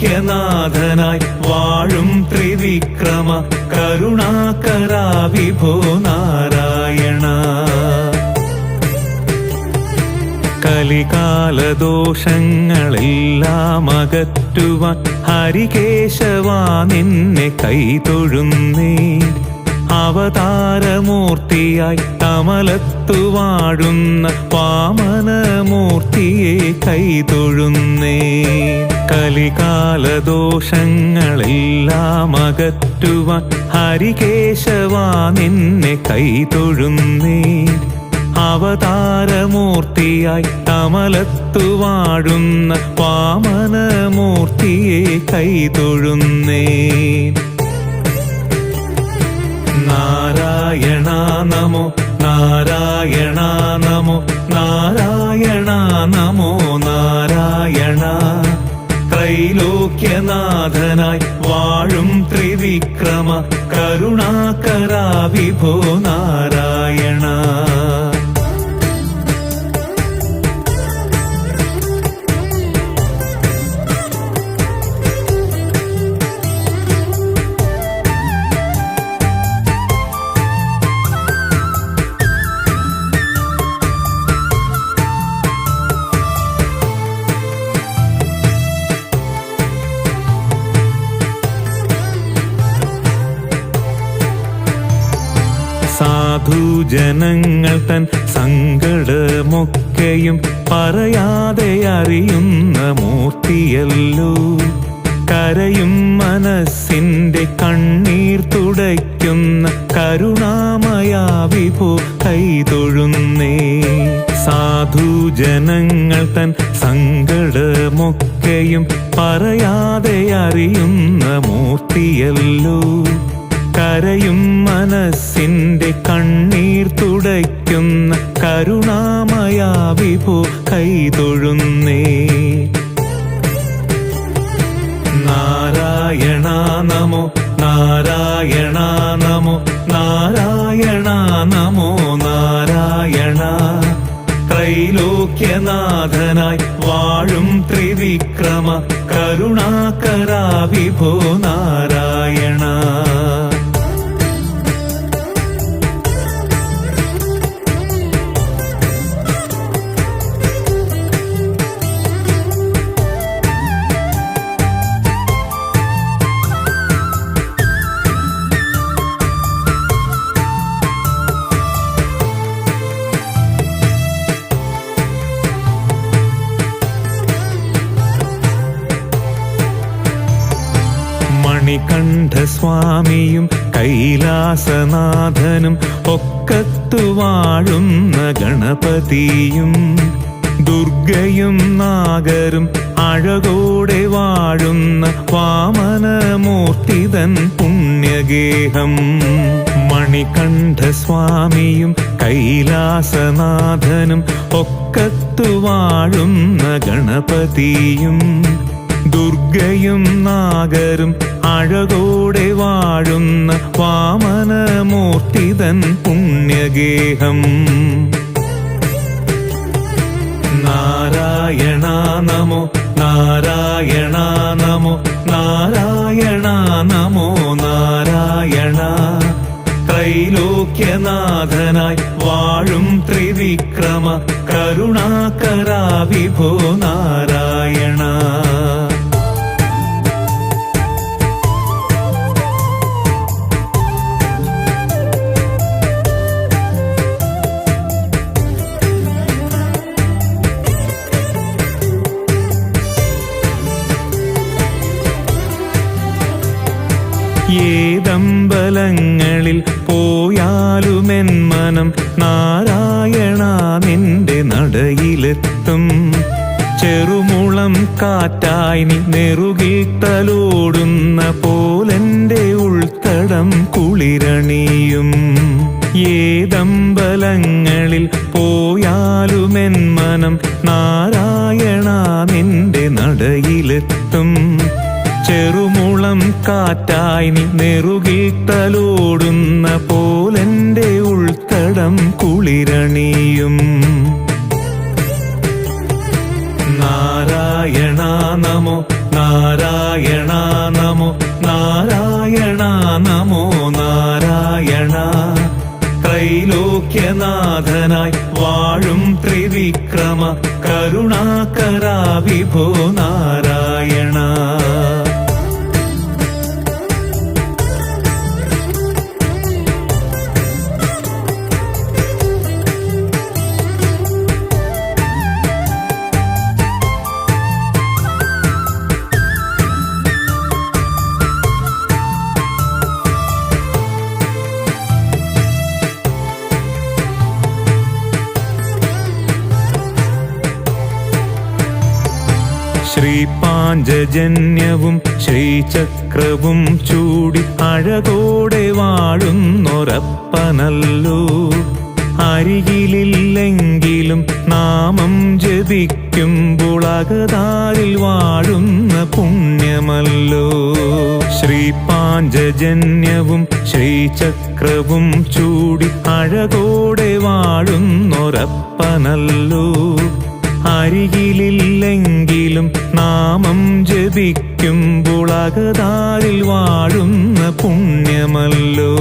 ത്രൈലോക്യനാഥനായി വാഴും ത്രിവിക്രമ കരുണാകരാ വിഭോ നാരായണ. കലികാലദോഷങ്ങളെല്ലാം അകറ്റുവാൻ ഹരികേശവാ നിന്നെ കൈതൊഴുന്നേ അവതാരമൂർത്തിയായി കമലത്തു വാഴുന്ന വാമനമൂർത്തിയെ കൈതൊഴുന്നേ. കലികാലദോഷങ്ങളെല്ലാം അകറ്റുവാൻ ഹരികേശവാ നിന്നെ കൈതൊഴുന്നേ. അവതാരമൂർത്തിയായി കമലത്തു വാഴുന്ന വാമനമൂർത്തിയെ കൈതൊഴുന്നേ. നാരായണ നമോ നാരായണ നമോ നാരായണ നമോ നാരായണ. ത്രൈലോക്യനാഥനായി വാഴും ത്രിവിക്രമ കരുണാകരാ വിഭോ നാരായണ. സാധുജനങ്ങൾ തൻ സങ്കടമൊക്കെയും പറയാതെ അറിയുന്ന മൂർത്തിയല്ലോ. കരയും മനസ്സിന്റെ കണ്ണീർ തുടയ്ക്കുന്ന കരുണാമയാവിഭു കൈതൊഴുന്നേ. സാധുജനങ്ങൾ തൻ സങ്കടമൊക്കെയും പറയാതെ അറിയുന്ന മൂർത്തിയല്ലോ. കരയും മനസ്സിന്റെ കണ്ണീർ തുടയ്ക്കുന്ന കരുണാമയാ വിഭോ കൈതൊഴുന്നേ. നാരായണ നമോ നാരായണ നമോ നാരായണ നമോ നാരായണ. ത്രൈലോക്യനാഥനായി വാഴും ത്രിവിക്രമ കരുണാകരാ വിഭോ നാരായണ. മണികണ്ഠസ്വാമിയും കൈലാസനാഥനും ഒക്കത്തു വാഴുന്ന ഗണപതിയും ദുർഗയും നാഗരും അഴകോടെ വാഴുന്ന വാമനമൂർത്തിതൻ പുണ്യഗേഹം. മണികണ്ഠസ്വാമിയും കൈലാസനാഥനും ഒക്കത്തു വാഴുന്ന ഗണപതിയും ദുർഗയും നാഗരും അഴകോടെ വാഴുന്ന വാമനമൂർത്തിതൻ പുണ്യഗേഹം. നാരായണ നമോ നാരായണ നമോ നാരായണ നമോ നാരായണ. ത്രൈലോക്യനാഥനായി വാഴും ത്രിവിക്രമ കരുണാകരാ വിഭോ നാരായണ. മനം നാരായണ നിന്റെ നടയിലെത്തും. ചെറുമുളം കാറ്റായി നീ നെറുകിൽ തലോടുന്ന പോലെന്റെ ഉൾത്തടം കുളിരണിയും. ഏതമ്പലങ്ങളിൽ പോയാലുമെൻ മനം നാരായണ നിന്റെ നടയിലെത്തും. ചെറുമുളം കാറ്റായി നീ നെറുകിൽ തലോടുന്ന പോലെന്റെ ഉൾത്തടം കുളിരണിയും. നാരായണ നമോ നാരായണ നമോ നാരായണ നമോ നാരായണ. ത്രൈലോക്യനാഥനായി വാഴും ത്രിവിക്രമ കരുണാകരാ വിഭോ നാരായണ ശ്രീപാഞ്ചജന്യവും ശ്രീചക്രവും ചൂടി അഴകോടെ വാഴുന്നൊരപ്പനല്ലോ അരികിലില്ലെങ്കിലും നാമം ജപിക്കുമ്പോൾ വാഴുന്ന പുണ്യമല്ലോ. ശ്രീപാഞ്ചജന്യവും ശ്രീചക്രവും ചൂടി അഴകോടെ വാഴുന്നൊരപ്പനല്ലോ അരികിലില്ലെങ്കിലും നാമം ജപിക്കുമ്പോൾ അകതാരിൽ വാഴുന്ന പുണ്യമല്ലോ.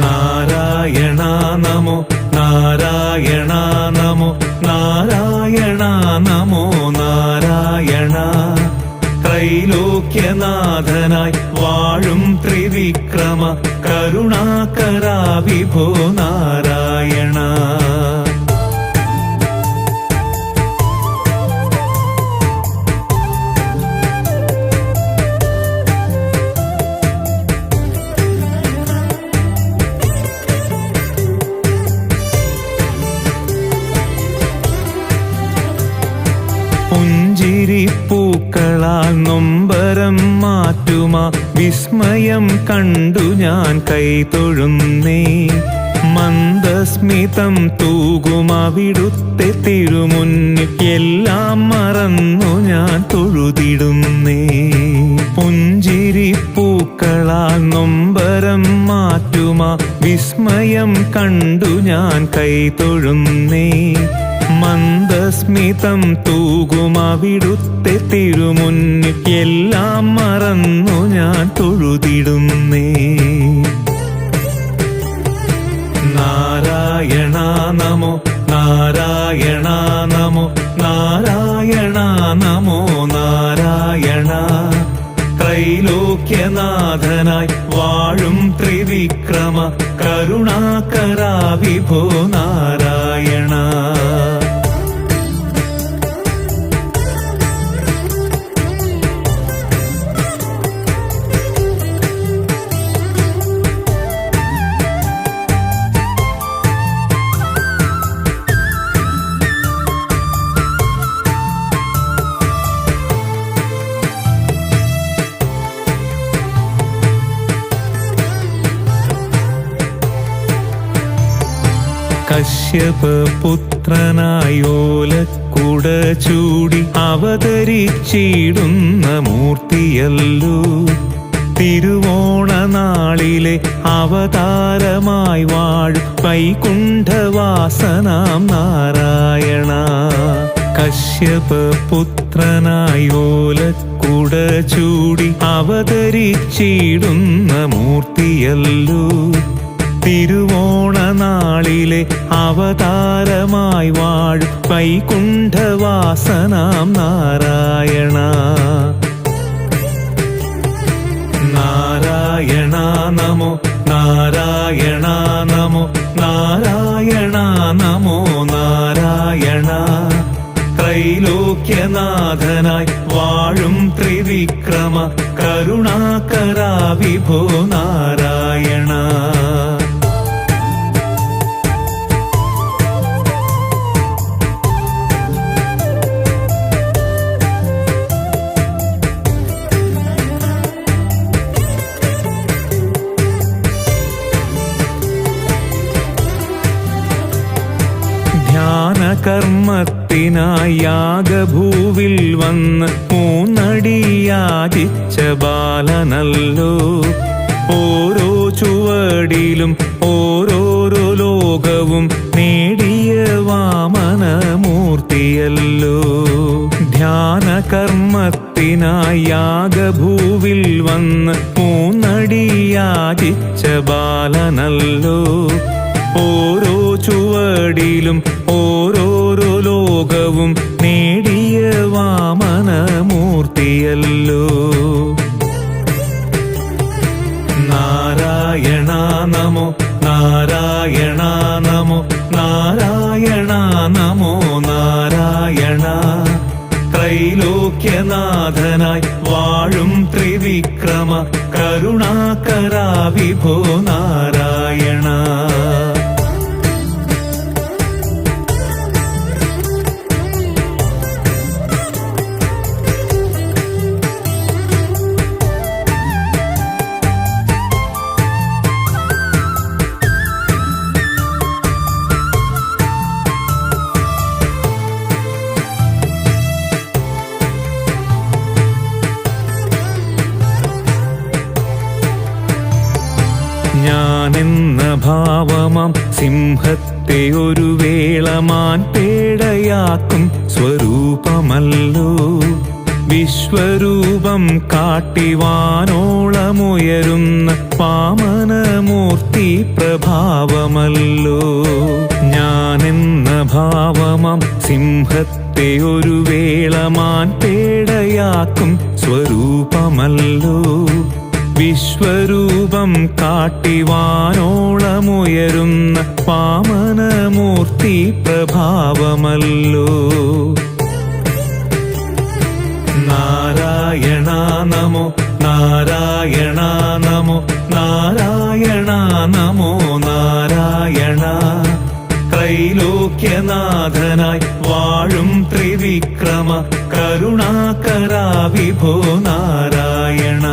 നാരായണ നമോ നാരായണ നമോ നാരായണ നമോ നാരായണ. ത്രൈലോക്യനാഥനായി വാഴും ത്രിവിക്രമ കരുണാകര വിഭോ നാരായണ. വിസ്മയം കണ്ടു ഞാൻ കൈതൊഴുന്നേ മന്ദസ്മിതം തൂകുമവിടുത്തെ തിരുമുന്നിൽ എല്ലാം മറന്നു ഞാൻ തൊഴുതിടുന്നേ. പുഞ്ചിരി പൂക്കളാൽ നൊമ്പരം മാറ്റുമാ. വിസ്മയം കണ്ടു ഞാൻ കൈതൊഴുന്നേ മന്ദസ്മിതം തൂകുമവിടുത്തെ തിരുമുന്നിൽ എല്ലാം മറന്നു ഞാൻ തൊഴുതിടുന്നേ. നാരായണ നമോ നാരായണ നമോ നാരായണ നമോ നാരായണ. ത്രൈലോക്യനാഥനായി വാഴും ത്രിവിക്രമ കരുണാകര വിഭോ നാരായണ കശ്യപ പുത്രനായോലക്കുട ചൂടി അവതരിച്ചിടുന്ന മൂർത്തിയല്ലോ. തിരുവോണനാളിലെ അവതാരമായി വാഴും വൈകുണ്ഠവാസനാം നാരായണ. കശ്യപുത്രനായോലക്കുട ചൂടി അവതരിച്ചിടുന്ന മൂർത്തിയല്ലോ. തിരുവോണ നാളിലെ അവതാരമായി വാഴും വൈകുണ്ഠവാസനാം നാരായണ. നാരായണ നമോ നാരായണ നമോ നാരായണ നമോ നാരായണ. ത്രൈലോക്യനാഥനായി വാഴും ത്രിവിക്രമ കരുണാകര വിഭോ നാരായണ. ധ്യാനകർമ്മത്തിനായി യാഗഭൂവിൽ വന്ന് മൂന്നടിയാചിച്ച ബാലനല്ലോ. ഓരോ ചുവടിലും ഓരോരോ ലോകവും നേടിയ വാമനമൂർത്തിയല്ലോ. ധ്യാന കർമ്മത്തിനായാഗഭൂവിൽ വന്ന് മൂന്നടി യാചിച്ച ബാലനല്ലോ. ഓരോ ചുവടിലും ഓരോരോ ലോകവും നേടിയ വാമനമൂർത്തിയല്ലോ. നാരായണ നമോ നാരായണ നമോ നാരായണ നമോ നാരായണ. ത്രൈലോക്യനാഥനായി വാഴും ത്രിവിക്രമ കരുണാകരാ വിഭോ നാരായണ. പേടയാക്കും സ്വരൂപമല്ലോ. വിശ്വരൂപം കാട്ടിവാനോളമുയരുന്ന പാമനമൂർത്തി പ്രഭാവമല്ലോ. ഞാനെന്ന ഭാവമം സിംഹത്തെ ഒരു വേളമാൻ പേടയാക്കും സ്വരൂപമല്ലോ. വിശ്വരൂപം കാട്ടിവാനോളമുയരുന്ന പാമനമൂർത്തി പ്രഭാവമല്ലോ. നാരായണ നമോ നാരായണ നമോ നാരായണ നമോ നാരായണ. ത്രൈലോക്യനാഥനായി വാഴും ത്രിവിക്രമ കരുണാകരാ വിഭോ നാരായണ.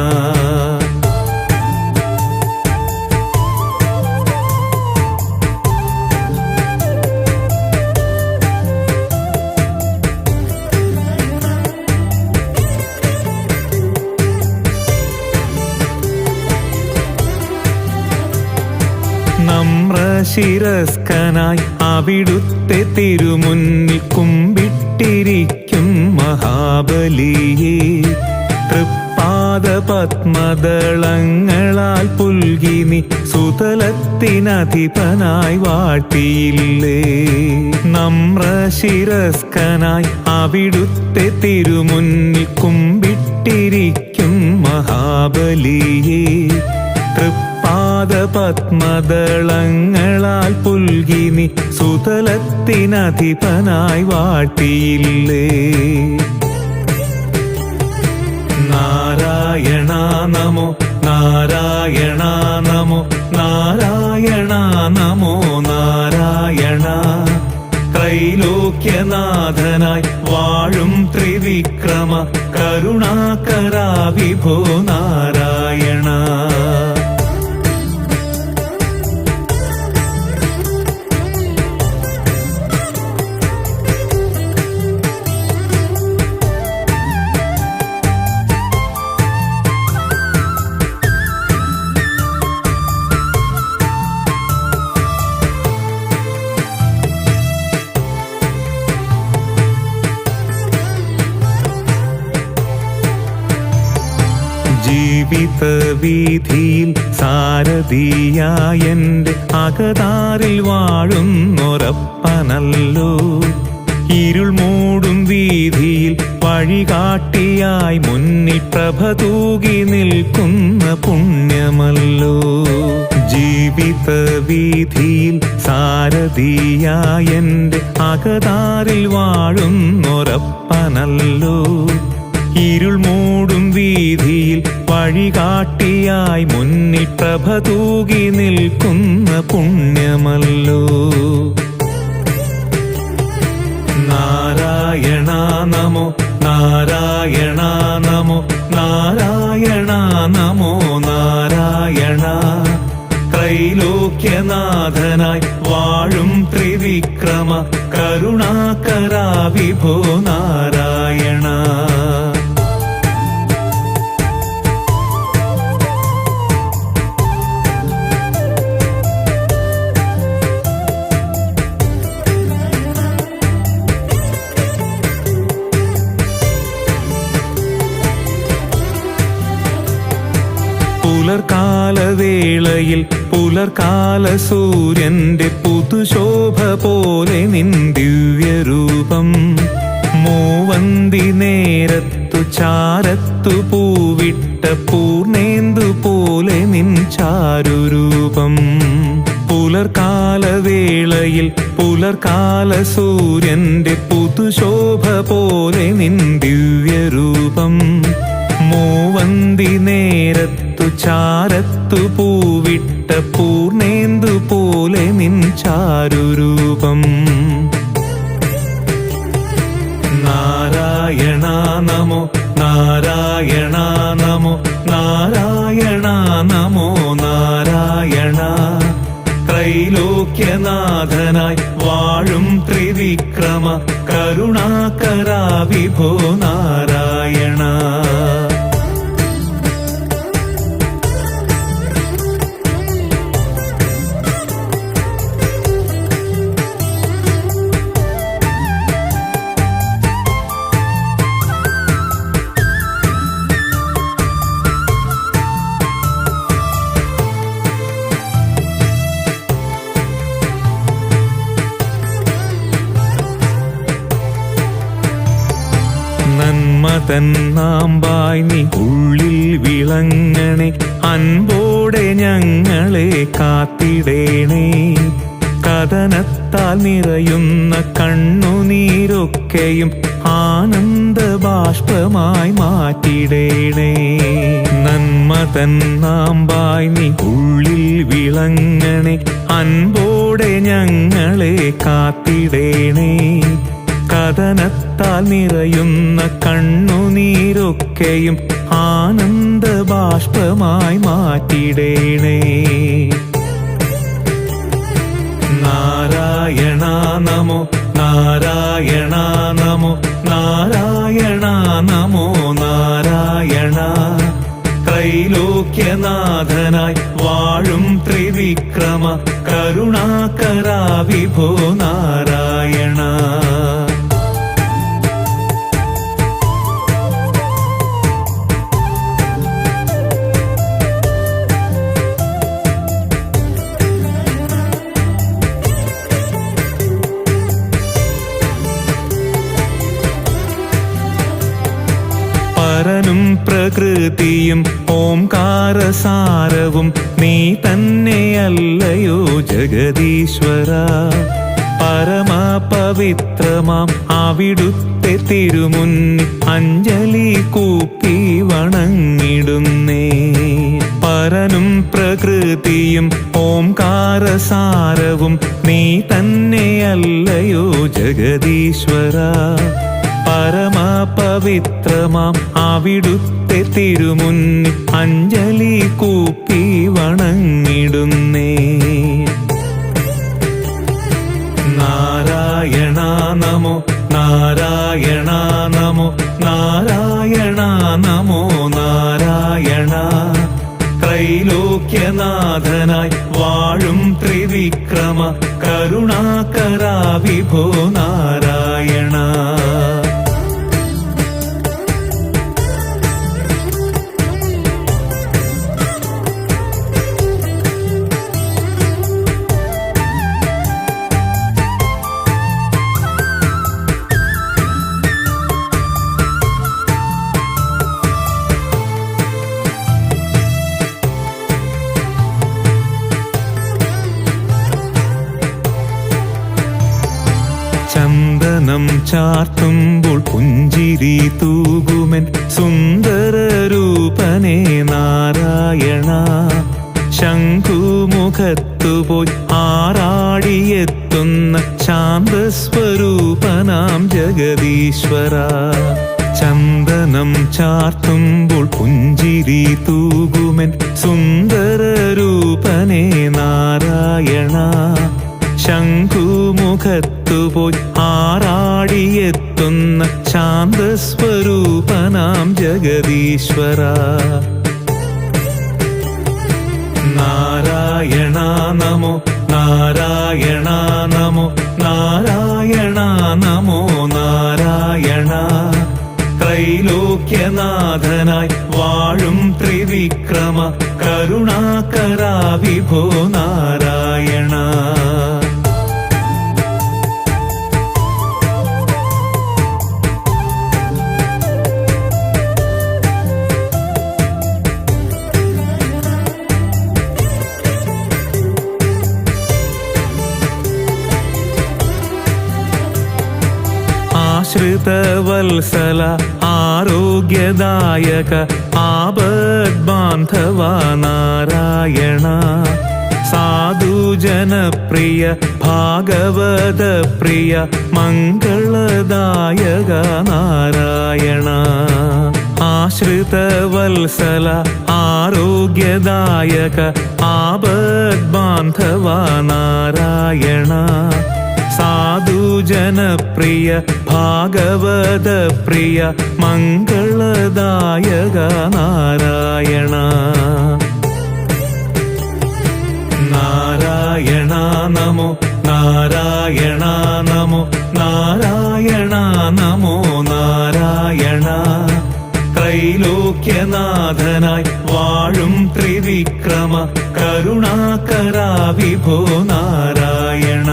നമ്രശിരസ്കനായി അവിടുത്തെ തിരുമുന്നിൽ കുമ്പിട്ടിരിക്കും മഹാബലിയെ. തൃപ്പാദ പത്മദളങ്ങളാൽ പുൽകിനി സുതലത്തിനധിപനായി വാട്ടിയില്ലേ നമ്രശിരസ്കനായി അവിടുത്തെ തിരുമുന്നിൽ കുമ്പിട്ടിരിക്കും മഹാബലിയെ. തൃപ്പാദ പത്മദളങ്ങളാൽ പുൽകിനി സുതലത്തിനധിപനായി വാട്ടിയില്ലേ? നാരായണ നമോ നാരായണ നമോ നാരായണ നമോ നാരായണ. ത്രൈലോക്യനാഥനായി വാഴും ത്രിവിക്രമ കരുണാകരാ വിഭോ നാരായണ. വീതിയിൽ അകതാറിൽ അകതാരിൽ വാഴുന്നൊരപ്പനല്ലോ ഇരുൾ മൂടും വീതിയിൽ വഴികാട്ടിയായി മുന്നിൽ പ്രഭ തൂകി നിൽക്കുന്ന പുണ്യമല്ലോ. ജീവിത വീതിയിൽ അകതാറിൽ അകതാരിൽ വാഴുന്നൊരപ്പനല്ലോ ഇരുൾ മൂടും വീതിയിൽ വഴികാട്ടിയായി മുന്നിൽ പ്രഭ തൂകി നിൽക്കുന്ന പുണ്യമല്ലോ. നാരായണ നമോ നാരായണ നമോ നാരായണ നമോ നാരായണ. ത്രൈലോക്യനാഥനായി വാഴും ത്രിവിക്രമ കരുണാകരാ വിഭോ നാരായണ. പുലർകാലവേളയിൽ പുലർകാല സൂര്യന്റെ പുതുശോഭ പോലെ നിൻ ദിവ്യരൂപം. മൂവന്തി നേരത്തു ചാരത്തു പൂവിട്ട പൂർണേന്ദു പോലെ നിൻ ചാരുരൂപം. പുലർകാലവേളയിൽ പുലർകാല സൂര്യന്റെ പുതുശോഭ പോലെ നിൻ ദിവ്യരൂപം. മൂവന്തി നേരത്തു ചാരത്തു പൂവിട്ട പൂർണേന്ദു പോലെ നിൻ ചാരുരൂപം. നാരായണ നമോ നാരായണ നമോ നാരായണ നമോ നാരായണ. ത്രൈലോക്യനാഥനായി വാഴും ത്രിവിക്രമ കരുണാകരാ വിഭോ നാരായണ. തന്നാമ്പായി നീ ഉള്ളിൽ വിളങ്ങണേ. അൻപോടെ ഞങ്ങളെ കാത്തിടേണേ. കഥനത്താൽ നിറയുന്ന കണ്ണുനീരൊക്കെയും ആനന്ദ ബാഷ്പമായി മാറ്റിടേണേ. നന്മ തന്നാമ്പായി നീ ഉള്ളിൽ വിളങ്ങണേ. അൻപോടെ ഞങ്ങളെ കാത്തിടേണേ. കഥനത്താൽ നിറയുന്ന കണ്ണുനീരൊക്കെയും ആനന്ദ ബാഷ്പമായി മാറ്റിടേണേ. നാരായണ നമോ നാരായണ നമോ നാരായണ നമോ നാരായണ. ത്രൈലോക്യനാഥനായി വാഴും ത്രിവിക്രമ കരുണാകരാ വിഭോ നാരായണ. പ്രകൃതിയും ഓംകാരസാരവും നീ തന്നെയല്ലയോ ജഗദീശ്വര. പരമപവിത്രമാം അവിടുത്തെ തിരുമുന്നി അഞ്ജലി കൂപ്പി വണങ്ങിടുന്നേ. പരനും പ്രകൃതിയും ഓംകാരസാരവും നീ തന്നെയല്ലയോ ജഗദീശ്വര. പരമപവിത്രമാം. അവിടുത്തെ തിരുമുന്നി അഞ്ജലി കൂപ്പി വണങ്ങിടുന്നേ. നാരായണ നമോ നാരായണ നമോ നാരായണ നമോ നാരായണ. ത്രൈലോക്യനാഥനായി വാഴും ത്രിവിക്രമ കരുണാകരാ വിഭോ നാരായണ. ജഗദീശ്വര ചന്ദനം ചാർത്തുമ്പോൾ പുഞ്ചിരി തൂകുമൻ സുന്ദര രൂപനേ നാരായണ. ശംഖുമുഖത്തുപോയി ആറാടിയെത്തുന്ന ശാന്തസ്വരൂപനാം ജഗദീശ്വര. നാരായണ നമോ നാരായണ നമോ നാരായണ നമോ. ത്രൈലോക്യനാഥനായി വാഴും ത്രിവിക്രമ കരുണാകരാ വിഭോ നാരായണ. ആശ്രിതവത്സല ആരോഗ്യദായക ആപദ്ബാന്ധവ നാരായണ സാധുജനപ്രിയ ഭാഗവത പ്രിയ മംഗളദായക നാരായണ. ആശ്രിതവത്സല ആരോഗ്യദായക ആപദ്ബാന്ധവ നാരായണ. സാധുജനപ്രിയ ഭാഗവത പ്രിയ മംഗളദായക നാരായണ. നാരായണ നമോ നാരായണ നമോ നാരായണ നമോ നാരായണ. ത്രൈലോക്യനാഥനായി വാഴും ത്രിവിക്രമ കരുണാകരാ വിഭോ നാരായണ.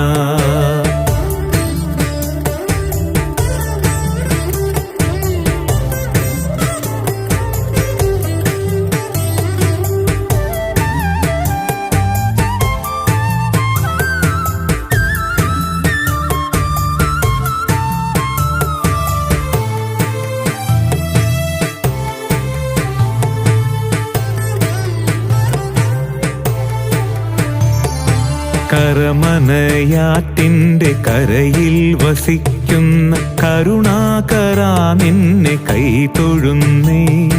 കരമനയാറ്റിന്റെ കരയിൽ വസിക്കുന്ന കരുണാകര നിന്നെ കൈതൊഴുന്നേ.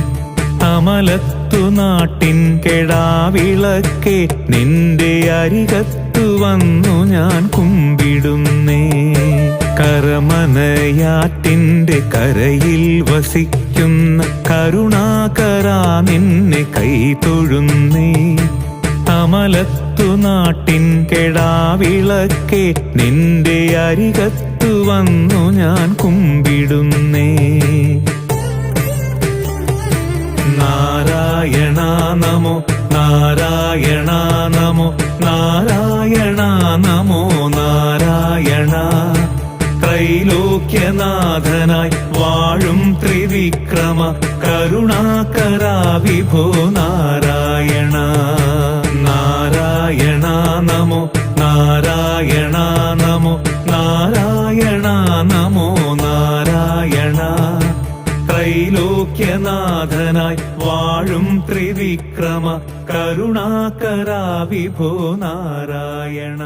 അമലത്തു നാട്ടിൻ കെടാവിളക്കെ നിന്റെ അരികത്തു വന്നു ഞാൻ കുമ്പിടുന്നേ. കരമനയാറ്റിന്റെ കരയിൽ വസിക്കുന്ന കരുണാകര നിന്നെ കൈതൊഴുന്നേ. അമലത്തു നാട്ടിൻ കെടാവിളക്കെ നിന്റെ അരികത്തു വന്നു ഞാൻ കുമ്പിടുന്നേ. നാരായണ നമോ നാരായണ നമോ നാരായണ നമോ നാരായണ. ത്രൈലോക്യനാഥനായി വാഴും ത്രിവിക്രമ കരുണാകരാ വിഭോ നാരായണ. നമോ നാരായണ നമോ നാരായണ നമോ നാരായണ. ത്രൈലോക്യനാഥനായി വാഴും ത്രിവിക്രമ കരുണാകരാ വിഭോ നാരായണ.